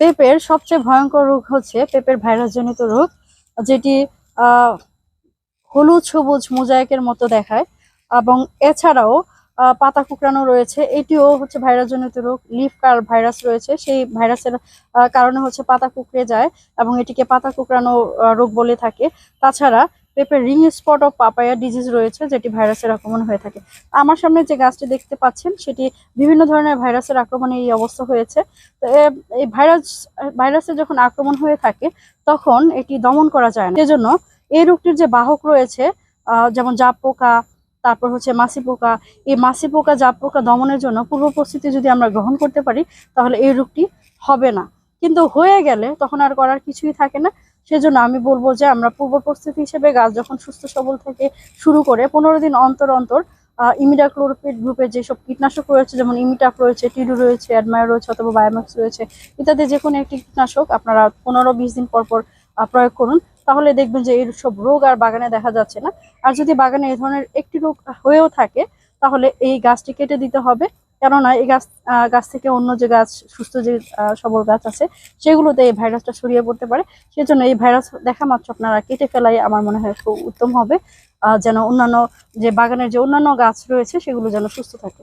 পেঁপের সবচেয়ে ভয়ঙ্কর রোগ হচ্ছে পেঁপের ভাইরাসজনিত রোগ, যেটি হলুদ সবুজ মোজাইকের মতো দেখায় এবং এছাড়াও পাতা কুকড়ানো রয়েছে। এটিও হচ্ছে ভাইরাসজনিত রোগ, লিফ কার ভাইরাস রয়েছে। সেই ভাইরাসের কারণে হচ্ছে পাতা কুকড়ে যায় এবং এটিকে পাতা কুকড়ানো রোগ বলে থাকে। তাছাড়া পেঁপের ring spot of papaya disease রয়েছে, যেটি ভাইরাসের আক্রমণ হয়ে থাকে। আমার সামনে যে গাছটি দেখতে পাচ্ছেন, সেটি বিভিন্ন ধরনের ভাইরাসের আক্রমণে এই অবস্থা হয়েছে। তো এই ভাইরাস ভাইরাসের যখন আক্রমণ হয়ে থাকে, তখন এটি দমন করা যায় না। সেজন্য এই রোগটির যে বাহক রয়েছে যেমন জাপ পোকা, তারপর হচ্ছে মাছি পোকা, এই মাছি পোকা, জাপ পোকা দমনের জন্য পূর্ব প্রস্তুতি যদি আমরা গ্রহণ করতে পারি, তাহলে এই রোগটি হবে না। কিন্তু হয়ে গেলে তখন আর করার কিছুই থাকে না। সেজন্য আমি বলব যে আমরা পূর্ব প্রস্তুতি হিসেবে গাছ যখন সুস্থ সবল থেকে শুরু করে পনেরো দিন অন্তর অন্তর ইমিডাক্লোরোপিড গ্রুপের যেসব কীটনাশক রয়েছে, যেমন ইমিটাপ রয়েছে, টিডু রয়েছে, অ্যাডমায়ার রয়েছে অথবা বায়োম্যাক্স রয়েছে, ইত্যাদি যে কোনো একটি কীটনাশক আপনারা পনেরো বিশ দিন পর পর প্রয়োগ করুন। তাহলে দেখবেন যে এই সব রোগ আর বাগানে দেখা যাচ্ছে না। আর যদি বাগানে এই ধরনের একটি রোগ হয়েও থাকে, তাহলে এই গাছটি কেটে দিতে হবে। কেননা এই গাছ গাছ থেকে অন্য যে গাছ, সুস্থ যে সবল গাছ আছে, সেগুলোতে এই ভাইরাসটা ছড়িয়ে পড়তে পারে। সেজন্য এই ভাইরাস দেখা মাত্র আপনারা কেটে ফেলাই আমার মনে হয় খুব উত্তম হবে। যেন অন্যান্য যে বাগানের যে অন্যান্য গাছ রয়েছে, সেগুলো যেন সুস্থ থাকে।